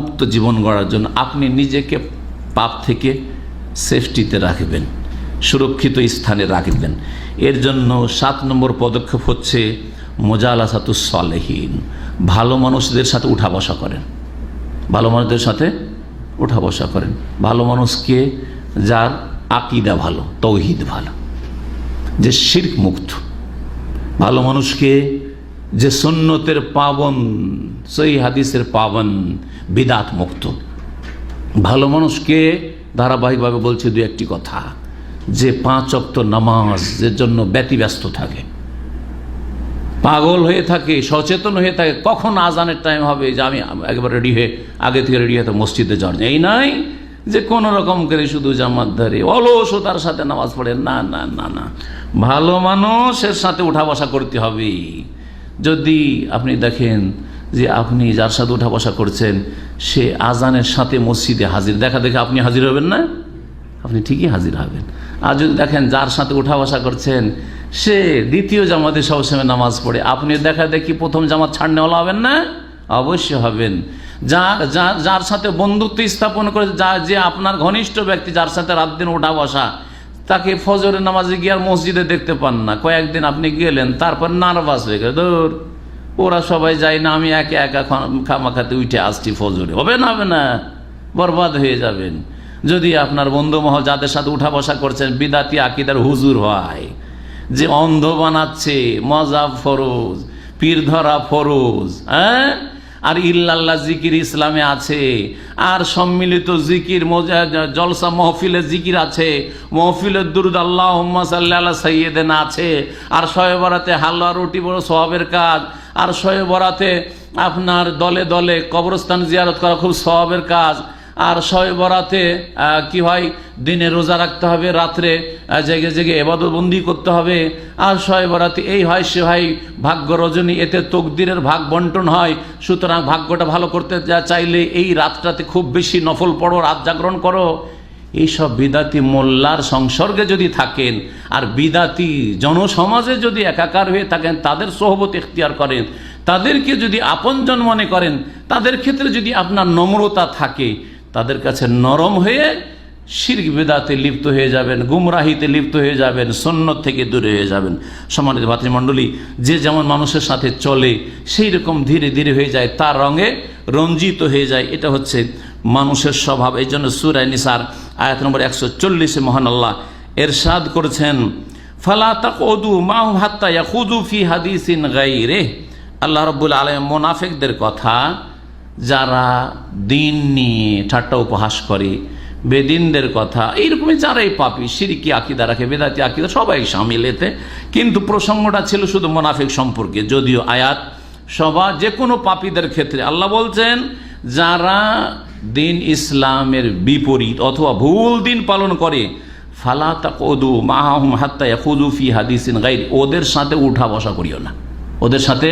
মুক্ত জীবন গড়ার জন্য আপনি নিজেকে পাপ থেকে সেফটিতে রাখবেন, সুরক্ষিত স্থানে রাখবেন। এর জন্য সাত নম্বর পদক্ষেপ হচ্ছে মোজালাসাতুস সলেহীন। ভালো মানুষদের সাথে উঠা বসা করেন। ভালো মানুষদের সাথে উঠা বসা করেন। ভালো মানুষকে যার আকিদা ভালো, তৌহিদ ভালো, যে শির্ক মুক্ত। ভালো মানুষকে যে সুন্নতের পাবন, সেই হাদিসের পাবন বিদাত মুক্ত। ভালো মানুষকে ধারাবাহিকভাবে বলছে দু একটি কথা, যে পাঁচ অক্ত নামাজ যে জন্য ব্যতিব্যস্ত থাকে। পাগল হয়ে থাকে, সচেতন হয়ে থাকে, কখন আজানের টাইম হবে যে আমি একবার রেডি হয়ে, আগে থেকে রেডি হয়ে মসজিদে যাওয়ার এই নাই যে কোনো রকম করে শুধু জামাত ধরে অলসতার সাথে নামাজ পড়ে। না না না না। ভালো মানুষের সাথে উঠা বসা করতে হবে। যদি আপনি দেখেন যে আপনি যার সাথে উঠা বসা করছেন, সে আজানের সাথে মসজিদে হাজির। দেখা দেখে আপনি হাজির হবেন না? আপনি ঠিকই হাজির হবেন। আর যদি দেখেন যার সাথে উঠা বসা করছেন, সে দ্বিতীয় জামাতে সবসময় নামাজ পড়ে। আপনি দেখা দেখি প্রথম জামাত ছাড়নেওয়ালা হবেন না? অবশ্যই হবেন। যার যার যার সাথে বন্ধুত্ব স্থাপন করে, যা, যে আপনার ঘনিষ্ঠ ব্যক্তি, যার সাথে রাত দিন উঠা বসা তাকে ফজরের নামাজে গিয়ে মসজিদে দেখতে পান না। কয়েকদিন আপনি গেলেন, তারপর নার্ভাস হয়ে গেল দূর ওরা সবাই যায় না, আমি একে একা খামাখাতে উঠে আসছি ফজরে। হবে না হবে না, বরবাদ হয়ে যাবেন। যদি আপনার বন্ধু মহল যাদের সাথে উঠা বসা করছেন, বিদাতি আকিদার হুজুর হয়, যে অন্ধ বানাচ্ছে, মজা ফরোজ, পীর ধরা ফরোজ হ্যাঁ? আর ইল্লাল্লাহ জিকির ইসলামে আছে। আর সম্মিলিত জিকির জলসা মহফিলে জিকির আছে। মহফিলের দুরুদ আল্লাহ সাল্লাহ সৈয়দেন আছে। আর শয়ে বরাতে হালুয়া রুটি বড় স্বভাবের কাজ। আর শয়ে বরাতে আপনার দলে দলে কবরস্থান জিয়ারত করা খুব স্বভাবের কাজ। আর শয়ে বরাতে কি হয়? দিনে রোজা রাখতে হবে, রাত্রে জেগে জেগে এবাদতবন্দি করতে হবে। আর শয়ে বরাতে এই হয় সে হয় ভাগ্য রজনী, এতে তকদিরের ভাগ বন্টন হয়। সুতরাং ভাগ্যটা ভালো করতে যা চাইলে এই রাতটাতে খুব বেশি নফল পড়ো, রাত জাগরণ করো। এইসব বিদাতি মোল্লার সংসর্গে যদি থাকেন, আর বিদাতি জনসমাজে যদি একাকার হয়ে থাকেন, তাদের সহবত এখতিয়ার করেন, তাদেরকে যদি আপনজন মনে করেন, তাদের ক্ষেত্রে যদি আপনার নম্রতা থাকে তাদের কাছে নরম হয়ে শির্ক বেদাতে লিপ্ত হয়ে যাবেন, গুমরাহিতে লিপ্ত হয়ে যাবেন সন্ন্যত থেকে দূরে হয়ে যাবেন। সম্মানিত ভাতৃমণ্ডলী, যে যেমন মানুষের সাথে চলে, সেই রকম ধীরে ধীরে হয়ে যায়, তার রঙে রঞ্জিত হয়ে যায়। এটা হচ্ছে মানুষের স্বভাব। এই জন্য সুরায় নিসার আয়াত নম্বর একশো চল্লিশে মহান আল্লাহ এরশাদ করেছেন, ফালা তাক হাত্তা ফি হাদিসিন গাইরে আল্লাহ রব্বুল আলম মোনাফেকদের কথা যারা দিন নিয়ে ঠাট্টা উপহাস করে, বেদিনদের কথা, এইরকমই যারাই পাপি, সিরিকি, আকিদা রাখে, বেদাতি, আকিদা, সবাই সামিল এতে। কিন্তু প্রসঙ্গটা ছিল শুধু মোনাফেক সম্পর্কে, যদিও আয়াত সবা যে কোনো পাপীদের ক্ষেত্রে, আল্লাহ বলছেন, যারা দিন ইসলামের বিপরীত অথবা ভুল দিন পালন করে, ফালা তাকদু মাহাহুম হাত্তা ইয়াকুদু ফি হাদিসিন গাইর, ওদের সাথে উঠা বসা করিও না। ওদের সাথে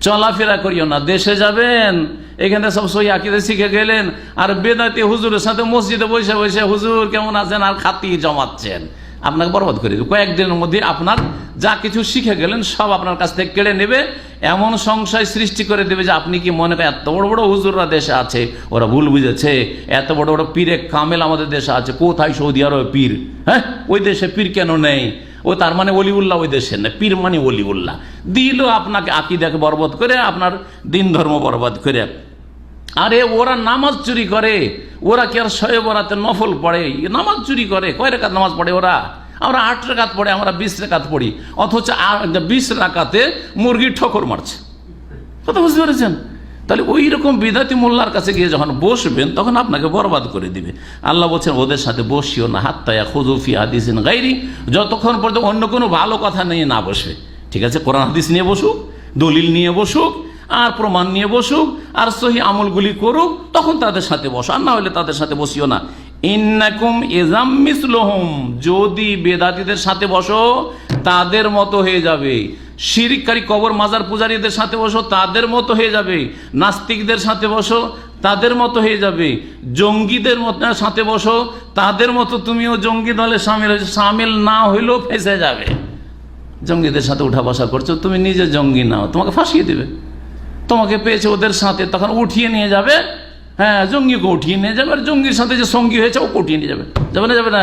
চলাফেরা করিও না। দেশে যাবেন এখানে সব সই আকিদে শিখে গেলেন। আর বেদাতি হুজুরের সাথে মসজিদে বসে বসে হুজুর কেমন আছেন? আর খাতি জমাচ্ছেন। আপনাকে বরবাদ করে কয়েকদিনের মধ্যে আপনার যা কিছু শিখে গেলেন, সব আপনার কাছ থেকে কেড়ে নেবে। এমন সংশয় সৃষ্টি করে দেবে যে আপনি কি মনে করেন, এত বড় বড় হুজুররা দেশে আছে? ওরা ভুল বুঝেছে। এত বড় বড় পীরে কামেল আমাদের দেশে আছে। কোথায় সৌদি আরবে পীর? হ্যাঁ? ওই দেশে পীর কেন নেই? ও তার মানে অলিউল্লাহ ওই দেশের না, পীর মানে অলিউল্লাহ দিল আপনাকে আকিদাকে বরবাদ করে, আপনার দিন ধর্ম বরবাদ করে। আরে ওরা নামাজ চুরি করে, ওরা কি আর শয়ে বরাতে নফল পড়ে? নামাজ চুরি করে, কয় রেখাত নামাজ পড়ে ওরা? আমরা আট রেখাত পড়ে, আমরা বিশ রেখাত পড়ি, অথচ বিশ রাকাতে মুরগি ঠকর মারছে। কথা বুঝতে পেরেছেন? তাহলে ওই রকম বিদাতি মোল্লার কাছে গিয়ে যখন বসবেন, তখন আপনাকে বরবাদ করে দিবে। আল্লাহ বলছেন, ওদের সাথে বসিও না, হাত্তায়া খুজুফি হাদিসিন গাইরি যতক্ষণ পর্যন্ত অন্য কোনো ভালো কথা নিয়ে না বসবে। ঠিক আছে, কোরআন হাদিস নিয়ে বসুক, দলিল নিয়ে বসুক, আর প্রমাণ নিয়ে বসুক, আর সহি আমলগুলি করুক, তখন তাদের সাথে বসো। আর না হলে তাদের সাথে বসিও না। ইন্নাকুম এজাম মিসলহম। যদি বেদাতিদের সাথে বসো তাদের মতো হয়ে যাবে। শিরিককারী কবর মাজার পূজারীদের সাথে বসো, তাদের মতো হয়ে যাবে। নাস্তিকদের সাথে বসো, তাদের মতো হয়ে যাবে। জঙ্গিদের মতো সাথে বসো, তাদের মতো তুমিও জঙ্গি দলে সামিল হয়েছো সামিল না হইলেও ফেসে যাবে। জঙ্গিদের সাথে উঠা বসা করছ, তুমি নিজে জঙ্গি নাও, তোমাকে ফাঁসিয়ে দেবে। তোমাকে পেয়েছে ওদের সাথে, তখন উঠিয়ে নিয়ে যাবে। হ্যাঁ জঙ্গিকে উঠিয়ে নিয়ে যাবে, আর জঙ্গির সাথে যে সঙ্গী হয়েছে ও উঠিয়ে নিয়ে যাবে। যাবে না যাবে না?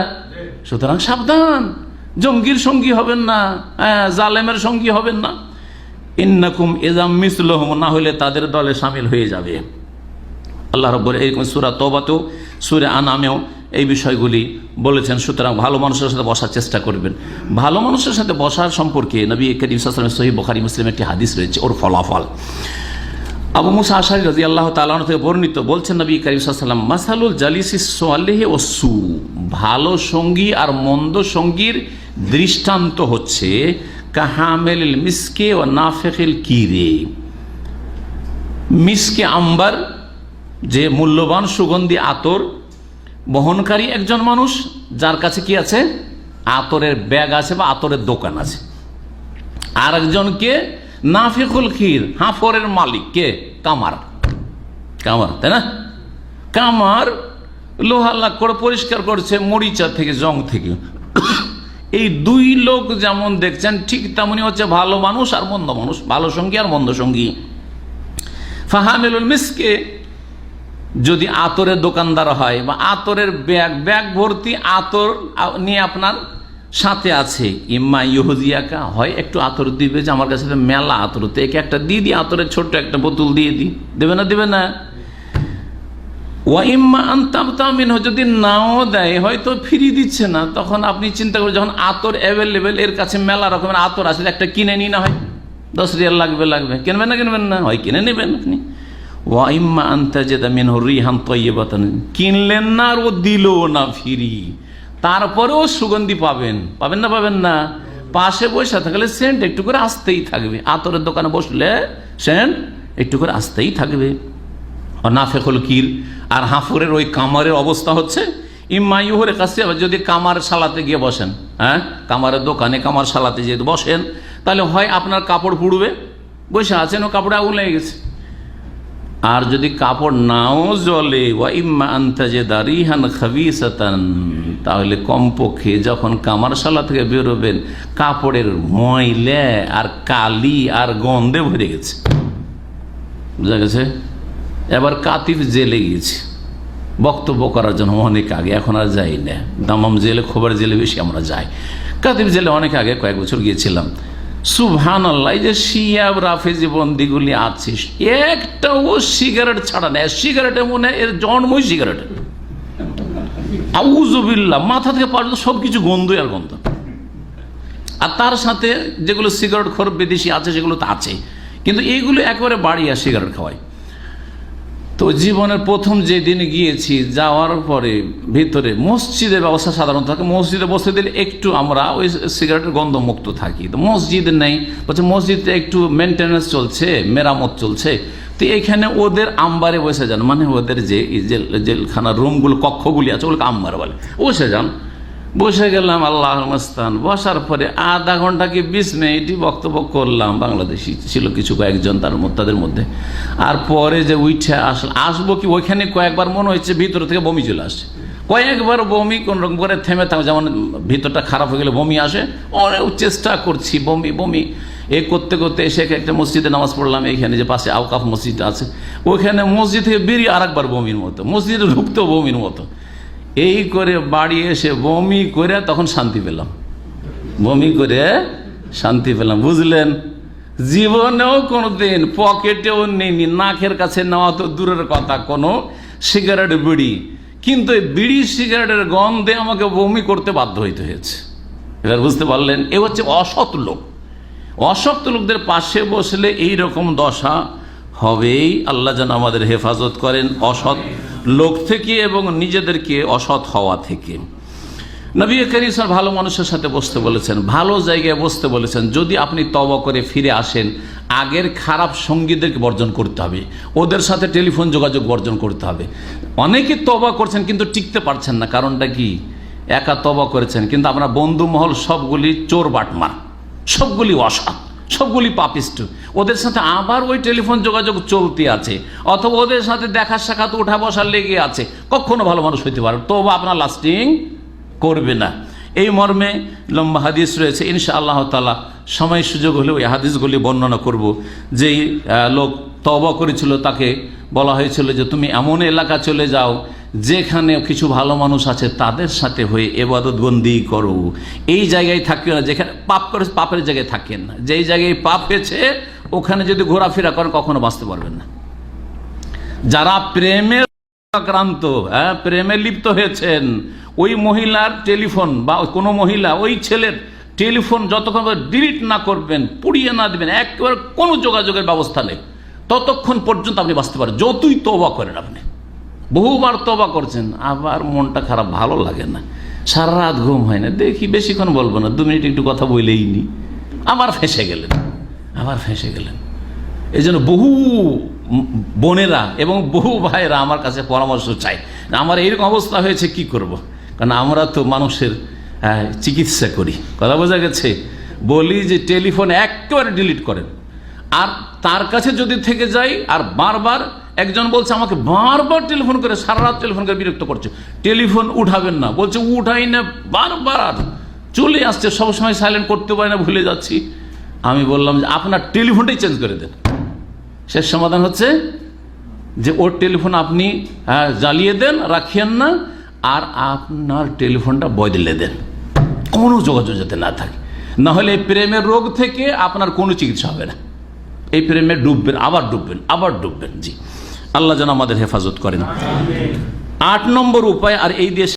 সুতরাং সাবধান। জঙ্গির সঙ্গী হবেন না হ্যাঁ জালেমের সঙ্গী হবেন না। ইন্নাকুম এজাম মিসলহম, না হলে তাদের দলে সামিল হয়ে যাবে। আল্লাহ রব্বর এই সুরা তোবাতেও সুরে আনামেও এই বিষয়গুলি বলেছেন। সুতরাং ভালো মানুষের সাথে বসার চেষ্টা করবেন। ভালো মানুষের সাথে বসার সম্পর্কে নবী করিম সাল্লামের সহি বখারি মুসলিম একটি হাদিস রয়েছে, ওর ফলাফল। আবু মুসা আশারি রাজি আল্লাহ তালন থেকে বর্ণিত, বলছেন নবী করিমসাল্লাম মাসালুল জালিসি সোয়াল্লেহে ও সু, ভালো সঙ্গী আর মন্দ সঙ্গীর দৃষ্টান্ত হচ্ছে কাহামেল মিসকে ও নাফেকিল কিরে। মিসকে আম্বার যে মূল্যবান সুগন্ধি আতর, বহনকারী একজন মানুষ, যার কাছে কি আছে? আতরের ব্যাগ আছে বা আতরের দোকান আছে। আর একজনকে নাফিকুল ক্ষীর, হাফরের মালিক, কে? কামার। কামার, তাই না? কামার লোহা লাগ করে পরিষ্কার করছে মরিচা থেকে, জং থেকে। এই দুই লোক যেমন দেখছেন, ঠিক তেমনি হচ্ছে ভালো মানুষ আর মন্দ মানুষ, ভালো সঙ্গী আর মন্দ সঙ্গী। ফাহামেলুল মিসকে যদি আতরের দোকানদার হয় বা আতরের ব্যাগ ব্যাগ ভর্তি আতর নিয়ে আপনার সাথে আছে, ইম্মা ইহুদিয়াকা। হয় একটু আতর দিবে যে আমার কাছে তো মেলা আতর, তো একে একটা দিয়ে দিই আতরের ছোট্ট একটা বোতল দিয়ে দিই দেবে না দেবে না? ওয়া ইম্মা আন্তামিন যদি নাও দেয়, হয়তো ফ্রি দিচ্ছে না। তখন আপনি চিন্তা করে যখন আতর অ্যাভেলেবেল এর কাছে মেলা রকমের আতর আছে, একটা কিনে নিই না হয়। দশ রিয়াল লাগবে লাগবে। কিনবেন না কিনবেন না? হয় কিনে নেবেন আপনি। ওয়া ইম্মা আন্তাজেদা মিন রিহান তৈবাতান কিনলেন না আর ও দিল না ফিরি। তারপরেও সুগন্ধি পাবেন। পাবেন না পাবেন না। পাশে বসে থাকলে সেন্ট একটু করে আসতেই থাকবে। আতরের দোকানে বসলে সেন্ট একটু করে আসতেই থাকবে। নাফেকুল কির, আর হাফুরের ওই কামারের অবস্থা হচ্ছে ইম্মাইহরের কাছে যদি কামার সালাতে গিয়ে বসেন হ্যাঁ? কামারের দোকানে কামার সালাতে যেহেতু বসেন, তাহলে হয় আপনার কাপড় পুড়বে, বসে আছেন, ও কাপড়ে আগুন লেগে গেছে। আর যদি কাপড় নাও জলে ওয়া ইম্মা আন্তাজে দারিহান খাবিসাতান, তাহলে কমপক্ষে যখন কামারশালা থেকে বেরোবেন, কাপড়ের ময়লা আর কালি আর গন্ধে ভরে গেছে। বুঝা গেছে? এবার কাতিফ জেলে গিয়েছি। বক্তব্য করার জন্য অনেক আগে, এখন আর যাই না। দামাম জেলে, খোবার জেলে বেশি আমরা যাই। কাতিফ জেলে অনেক আগে, কয়েক বছর গিয়েছিলাম। সুবহান আল্লাহ যে শিয়াব রাফেজি বন্দিগুলি আছে একটাও সিগারেট ছাড়া নেয় সিগারেটে মনে এর জন্মই সিগারেট। আউজুবিল্লা মাথা থেকে পাওয়া সব কিছু গন্ধই আর গন্ধ। আর তার সাথে যেগুলো সিগারেট খোর বিদেশি আছে, সেগুলো তো আছে। কিন্তু এইগুলো একেবারে বাড়ি আর সিগারেট খাওয়াই তো জীবনের প্রথম যে দিন গিয়েছি, যাওয়ার পরে ভিতরে মসজিদের ব্যবস্থা সাধারণত থাকে। মসজিদে বসে দিলে একটু আমরা ওই সিগারেটের গন্ধ মুক্ত থাকি। তো মসজিদ নেই, বলছে মসজিদে একটু মেনটেন্যান্স চলছে, মেরামত চলছে। তো এখানে ওদের আম্বারে বসে যান মানে ওদের যে জেলখানার রুমগুলো কক্ষগুলি আছে, ওগুলোকে আম্বার বলে। বসে যান বসে গেলাম আল্লাহ মস্তান। বসার পরে আধা ঘণ্টা কি বিশ মিনিটই বক্তব্য করলাম। বাংলাদেশি ছিল কিছু কয়েকজন তার তাদের মধ্যে। আর পরে যে উঠে আসল আসব কি ওইখানে কয়েকবার মনে হচ্ছে ভিতর থেকে বমি চলে আসছে। কয়েকবার বমি, কোন রকম করে থেমে থাকবে যেমন ভিতরটা খারাপ হয়ে গেলে বমি আসে। অনেক চেষ্টা করছি, বমি বমি। এ করতে করতে এসে একটা মসজিদে নামাজ পড়লাম। এইখানে যে পাশে আউকাফ মসজিদ আছে। ওইখানে মসজিদ থেকে বেরিয়ে আরেকবার বমির মতো। মসজিদে ঢুকতেও বমির মতো। এই করে বাড়ি এসে বমি করে তখন শান্তি পেলাম। বমি করে শান্তি পেলাম, বুঝলেন? জীবনেও কোনোদিন পকেটেও নেইনি, নাকের কাছে নেওয়া তো দূরের কথা, কোনো সিগারেট, বিড়ি। কিন্তু এই বিড়ি সিগারেটের গন্ধে আমাকে বমি করতে বাধ্য হইতে হয়েছে। এবার বুঝতে পারলেন, এ হচ্ছে অসৎ লোক। অসৎ লোকদের পাশে বসলে এই রকম দশা হবেই। আল্লাহ যেন আমাদের হেফাজত করেন, অসৎ লোক থেকে এবং নিজেদেরকে অসৎ হওয়া থেকে। নবী করিম স্যার ভালো মানুষের সাথে বসতে বলেছেন, ভালো জায়গায় বসতে বলেছেন। যদি আপনি তব করে ফিরে আসেন, আগের খারাপ সঙ্গীদেরকে বর্জন করতে হবে, ওদের সাথে টেলিফোন যোগাযোগ বর্জন করতে হবে। অনেকে তবা করছেন কিন্তু টিকতে পারছেন না, কারণটা কি? একা তবা করেছেন, কিন্তু আমরা বন্ধু মহল সবগুলি চোর বাটমার সবগুলি অসৎ, সবগুলি পাপিষ্ট। ওদের সাথে আবার ওই টেলিফোন যোগাযোগ চলতে আছে, অথবা ওদের সাথে দেখা সাক্ষাৎ, উঠা বসা লেগে আছে। কখনো ভালো মানুষ হইতে পারে তবু আপনার লাস্টিং করবে না। এই মর্মে লম্বা হাদিস রয়েছে ইনশা আল্লাহ তালা সময় সুযোগ হলে ওই হাদিসগুলি বর্ণনা করব। যেই লোক তবা করেছিল, তাকে বলা হয়েছিল যে, তুমি এমন এলাকা চলে যাও, যেখানে কিছু ভালো মানুষ আছে, তাদের সাথে হয়ে এবাদত বন্দি করো। এই জায়গায় থাকিও না, যেখানে পাপ করে পাপের জায়গায় থাকেন না। যেই জায়গায় পাপ হয়েছে ওখানে যদি ঘোরাফেরা করেন, কখনো বাঁচতে পারবেন না। যারা প্রেমের আক্রান্ত হ্যাঁ প্রেমে লিপ্ত হয়েছেন, ওই মহিলার টেলিফোন বা কোনো মহিলা, ওই ছেলের টেলিফোন যতক্ষণ ডিলিট না করবেন, পুড়িয়ে না দেবেন, একেবারে কোনো যোগাযোগের ব্যবস্থা নেই, ততক্ষণ পর্যন্ত আপনি বাঁচতে পারেন যতই তবা করেন আপনি। বহুবার তবা করছেন, আবার মনটা খারাপ, ভালো লাগে না। সারা রাত ঘুম হয় না, দেখি বেশিক্ষণ বলব না, দু মিনিট একটু কথা বলেই নি আবার ফেসে গেলেন। আবার ফেঁসে গেলেন। এই জন্য বহু বোনেরা এবং বহু ভাইয়েরা আমার কাছে পরামর্শ চাই আমার এইরকম অবস্থা হয়েছে কি করব। কারণ আমরা তো মানুষের আহ, চিকিৎসা করি। কথা বোঝা গেছে? বলি যে টেলিফোন একেবারে ডিলিট করেন। আর তার কাছে যদি থেকে যাই আর বারবার একজন বলছে আমাকে বারবার টেলিফোন করে সারা রাত টেলিফোন করে বিরক্ত করছে। টেলিফোন উঠাবেন না। বলছে উঠাই না বারবার। চলে আসছে সবসময় সাইলেন্ট করতে পারি না ভুলে যাচ্ছি। আমি বললাম যে আপনার টেলিফোনটাই চেঞ্জ করে দেন। শেষ সমাধান হচ্ছে যে ওর টেলিফোন আপনি আহ, জ্বালিয়ে দেন রাখিয়েন না আর আপনার টেলিফোনটা বদলে দেন। কোনো যোগাযোগ যাতে না থাকে। না হলে এই প্রেমের রোগ থেকে আপনার কোনো চিকিৎসা হবে না। এই প্রেমে ডুববেন আবার ডুববেন আবার ডুববেন জি। আল্লাহ যেন আমাদের হেফাজত করেন। আট নম্বর উপায় আর এই দেশ